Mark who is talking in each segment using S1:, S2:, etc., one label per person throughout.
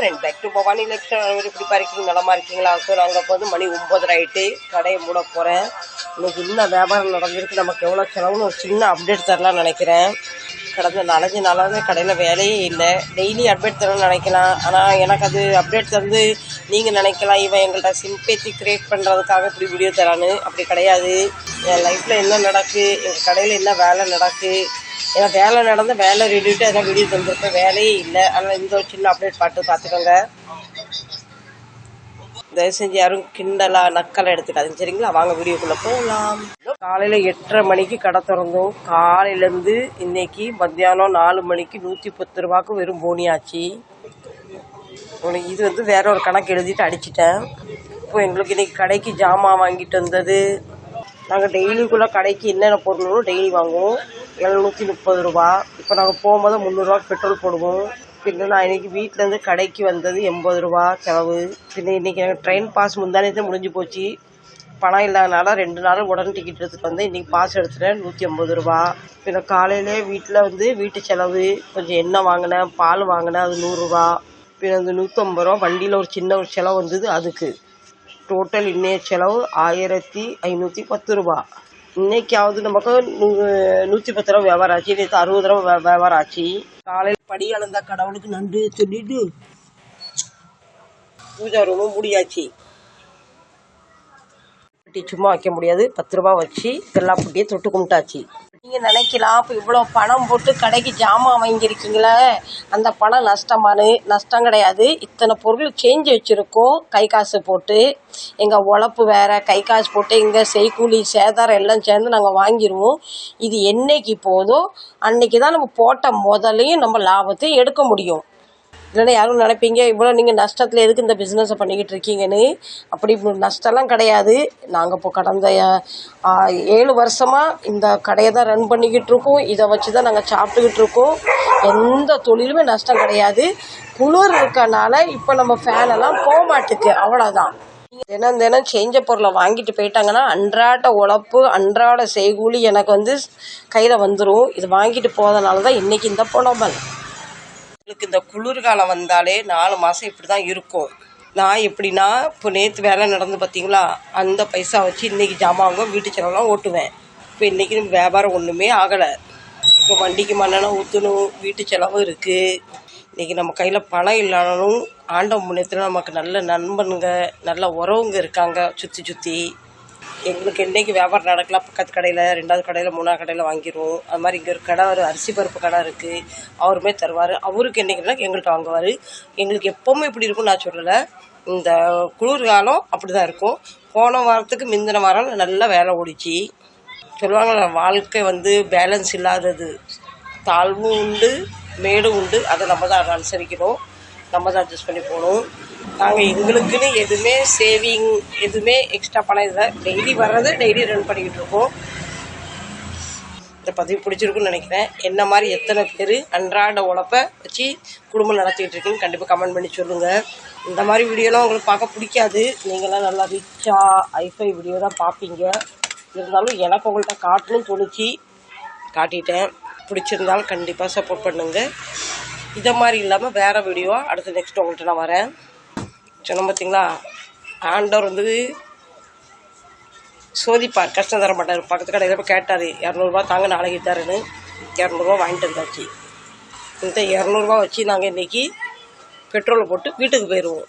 S1: Friend back to Bhavani லெக்ஷன் எப்படி இருக்கீங்க நலமா இருக்கீங்களா? ஸோ நாங்கள் இப்போ வந்து மணி ஒம்பது ஆகிட்டு கடையை மூட போகிறேன் இன்னைக்கு என்ன வியாபாரம் நடந்திருக்கு? நமக்கு எவ்வளோ செலவுன்னு ஒரு சின்ன அப்டேட் தரலாம்னு நினைக்கிறேன். கடந்த நாலஞ்சு நாளாகவே கடையில் வேலையே இல்லை. டெய்லி அப்டேட் தரணும்னு நினைக்கலாம். ஆனால் எனக்கு அது அப்டேட் தந்து நீங்கள் நினைக்கலாம். இவன் எங்கள்கிட்ட சிம்பேத்தி கிரியேட் பண்ணுறதுக்காக இப்படி வீடியோ தரான்னு. அப்படி கிடையாது. என் லைஃப்பில் என்ன நடக்கு? எங்கள் கடையில் என்ன வேலை நடக்கு? ஏன்னா வேலை நடந்த வேலை ரெடிட்டு அதான் வீடியோ தந்துருப்பேன் வேலையே இல்லை. அதனால் இந்த ஒரு சின்ன அப்டேட் பாட்டு பார்த்துக்கோங்க. தயவு செஞ்சு யாரும் கிண்டலா நக்கலை எடுத்துக்காதுங்க. சரிங்களா? வாங்க வீடியோக்குள்ள போகலாம் காலையில எட்டரை மணிக்கு கடை திறந்தோம். காலையில இருந்து இன்னைக்கு மத்தியானம் நாலு மணிக்கு நூத்தி பத்து ரூபாய்க்கு வெறும் போனியாச்சு உனக்கு இது வந்து வேற ஒரு கணக்கு எழுதிட்டு அடிச்சிட்டேன். இப்போ எங்களுக்கு இன்னைக்கு கடைக்கு ஜாமான் வாங்கிட்டு வந்தது. நாங்கள் டெய்லிக்குள்ளே கடைக்கு என்னென்ன பொருளும் டெய்லி வாங்குவோம். எழுநூற்றி முப்பது ரூபா. இப்போ நாங்கள் போகும்போது முந்நூறுரூவா பெட்ரோல் போடுவோம். பின்ன நான் இன்னைக்கு வீட்டிலேருந்து கடைக்கு வந்தது எண்பது ரூபா செலவு. பின்ன இன்னைக்கு எனக்கு ட்ரெயின் பாஸ் முந்தானே முடிஞ்சு போச்சு. பணம் இல்லாதனால ரெண்டு நாள் உடனே டிக்கெட் எடுத்துகிட்டு வந்து இன்னைக்கு பாஸ் எடுத்துட்டேன் நூற்றி ஐம்பது ரூபா. பின்ன காலையிலே வீட்டில் வந்து வீட்டு செலவு கொஞ்சம் எண்ணெய் வாங்கினேன் பால் வாங்கினேன் அது நூறுரூவா பின்ன அந்த நூற்றம்பது ரூபா வண்டியில் ஒரு சின்ன ஒரு செலவு வந்தது அதுக்கு. டோட்டல் இன்னைய செலவு ஆயிரத்தி ஐநூற்றி பத்து ரூபா. இன்னைக்காவது நமக்கு நூ- நூற்றி பத்து ரூபா வியாபாரம் ஆச்சு நேற்று அறுபது ரூபா வியாபாரம் ஆச்சு காலையில் படி அளந்த கடவுளுக்கு நன்றி சொல்லிட்டு பூஜா ரூமும் முடியாச்சு. சும்மா வைக்க முடியாது. பத்து ரூபா வச்சு எல்லா புட்டியை தொட்டு கும்பிட்டாச்சு. நீங்க நினைக்கலாம் இப்போ இவ்வளோ பணம் போட்டு கடைக்கு ஜாமான் வாங்கியிருக்கீங்களே? அந்த பணம் நஷ்டமானு நஷ்டம் கிடையாது. இத்தனை பொருள் செஞ்சு வச்சுருக்கோம் கை காசு போட்டு. எங்கள் உழப்பு வேற கை காசு போட்டு இங்கே செய்கூலி சேதாரம் எல்லாம் சேர்ந்து நாங்கள் வாங்கிடுவோம் இது என்னைக்கு போதோ அன்னைக்கு தான் நம்ம போட்ட முதலையும் நம்ம லாபத்தையும் எடுக்க முடியும். இல்லைன்னா யாரும் நினைப்பீங்க இவ்வளோ நீங்கள் நஷ்டத்தில் எதுக்கு இந்த பிஸ்னஸை பண்ணிக்கிட்டு இருக்கீங்கன்னு? அப்படி நஷ்டம்லாம் கிடையாது. நாங்கள் இப்போ கடந்த ஏழு வருஷமாக இந்த கடையை தான் ரன் பண்ணிக்கிட்டு இருக்கோம். இதை வச்சு தான் நாங்கள் சாப்பிட்டுக்கிட்டு இருக்கோம். எந்த தொழிலுமே நஷ்டம் கிடையாது. குளிர் இருக்கனால இப்போ நம்ம ஃபேனெல்லாம் போக மாட்டுக்கு. அவ்வளோதான் தினம் தினம் செஞ்ச பொருளை வாங்கிட்டு போயிட்டாங்கன்னா அன்றாட உழப்பு அன்றாட செய்கூலி எனக்கு வந்து கையில் வந்துடும் இது வாங்கிட்டு போகிறதுனால தான் இன்றைக்கி இந்த புலம்பல். எங்களுக்கு இந்த குளிர்காலம் வந்தாலே நாலு மாதம் இப்படி தான் இருக்கும். நான் எப்படின்னா இப்போ நேற்று வேலை நடந்து பார்த்தீங்களா அந்த பைசா வச்சு இன்றைக்கி ஜாமான் வாங்க வீட்டு செலவுலாம் ஓட்டுவேன். இப்போ இன்றைக்கி வியாபாரம் ஒன்றுமே ஆகலை. இப்போ வண்டிக்கு மண்ணெல்லாம் ஊற்றணும் வீட்டு செலவு இருக்குது இன்றைக்கி நம்ம கையில் பணம் இல்லைனாலும் ஆண்ட முன்னேற்றம் நமக்கு நல்ல நண்பனுங்க நல்ல உறவுங்க இருக்காங்க சுற்றி சுற்றி எங்களுக்கு என்றைக்கு வியாபாரம் நடக்கலாம் பக்கத்து கடையில் ரெண்டாவது கடையில் மூணாவது கடையில் வாங்கிடுவோம் அது மாதிரி இங்கே ஒரு கடை ஒரு அரிசி பருப்பு கடை இருக்குது அவருமே தருவார். அவருக்கு என்றைக்குனா எங்கள்கிட்ட வாங்குவார். எங்களுக்கு எப்போவுமே இப்படி இருக்கும்னு நான் சொல்லலை. இந்த குளிர்காலம் அப்படி தான் இருக்கும். போன வாரத்துக்கு முந்தின வாரம் நல்லா வேலை ஓடிச்சு. சொல்லுவாங்கள்ல வாழ்க்கை வந்து பேலன்ஸ் இல்லாதது. தாழ்வும் உண்டு மேடும் உண்டு. அதை நம்ம தான் அனுசரிக்கணும். நம்ம தான் அட்ஜஸ்ட் பண்ணி போகணும். நாங்கள் எங்களுக்குன்னு எதுவுமே சேவிங் எதுவுமே எக்ஸ்ட்ரா பணம் இல்லை. டெய்லி வர்றது டெய்லி ரன் பண்ணிக்கிட்டு இருக்கோம். இந்த பதிவு பிடிச்சிருக்குன்னு நினைக்கிறேன். என்ன மாதிரி எத்தனை பேர் அன்றாட உழப்பை வச்சு குடும்பம் நடத்திக்கிட்டு இருக்குன்னு கண்டிப்பாக கமெண்ட் பண்ணி சொல்லுங்கள் இந்த மாதிரி வீடியோலாம் உங்களுக்கு பார்க்க பிடிக்காது. நீங்களாம் நல்லா ரிச்சாக ஐஃபை வீடியோ தான் பார்ப்பீங்க. இருந்தாலும் எனக்கு உங்கள்கிட்ட காட்டணும்னு தோணுச்சு. காட்டிட்டேன். பிடிச்சிருந்தாலும் கண்டிப்பாக சப்போர்ட் பண்ணுங்கள் இதை மாதிரி இல்லாமல் வேறு வீடியோ அடுத்து நெக்ஸ்ட் உங்கள்கிட்ட நான் வரேன். சொன்ன பார்த்தீங்களா ஆண்டவர் வந்து சோதிப்பார். கஷ்டம் தர மாட்டார். பக்கத்து கடையில் போய் கேட்டார் இரநூறுபா தாங்க நாளைக்கு தரேன்னு. இரநூறுவா வாங்கிட்டு வந்தாச்சு இந்த இரநூறுவா வச்சு நாங்கள் இன்றைக்கி பெட்ரோலை போட்டு வீட்டுக்கு போயிடுவோம்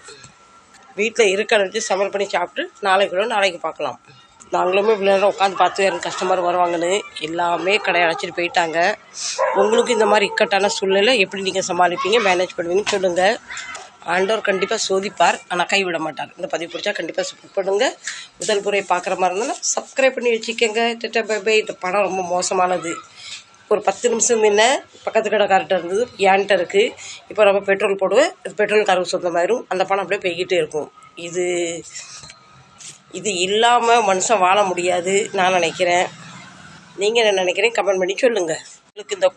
S1: வீட்டில் இருக்க வச்சு சமையல் பண்ணி சாப்பிட்டு நாளைக்குள்ள நாளைக்கு பார்க்கலாம். நாங்களுமே இவ்வளோ நேரம் உட்காந்து பார்த்து யாரும் கஸ்டமர் வருவாங்கன்னு. எல்லாமே கடையை அழைச்சிட்டு போயிட்டாங்க. உங்களுக்கு இந்த மாதிரி இக்கட்டான சூழ்நிலை எப்படி நீங்கள் சமாளிப்பீங்க மேனேஜ் பண்ணுவீங்கன்னு சொல்லுங்கள் ஆண்டவர் கண்டிப்பாக சோதிப்பார் ஆனால் கைவிட மாட்டார். இந்த பதிவு பிடிச்சா கண்டிப்பாக சப்போர்ட் பண்ணுங்கள் முதல் முறை பார்க்குற மாதிரி இருந்தாலும் சப்ஸ்கிரைப் பண்ணி வச்சுக்கோங்க. டெட்டா பை பை இந்த படம் ரொம்ப மோசமானது. ஒரு பத்து நிமிஷம் முன்ன பக்கத்து கடை இருந்தது ஏன்ட்ட இருக்குது இப்போ நம்ம பெட்ரோல் போடுவேன் பெட்ரோல் காருக்கு சொந்தமாயிரும் அந்த பணம் அப்படியே போய்கிட்டே இருக்கும். இது இது இல்லாமல் மனுஷன் வாழ முடியாது நான் நினைக்கிறேன். நீங்கள் என்ன நினைக்கிறேன் கமெண்ட் பண்ணி சொல்லுங்கள் உங்களுக்கு இந்த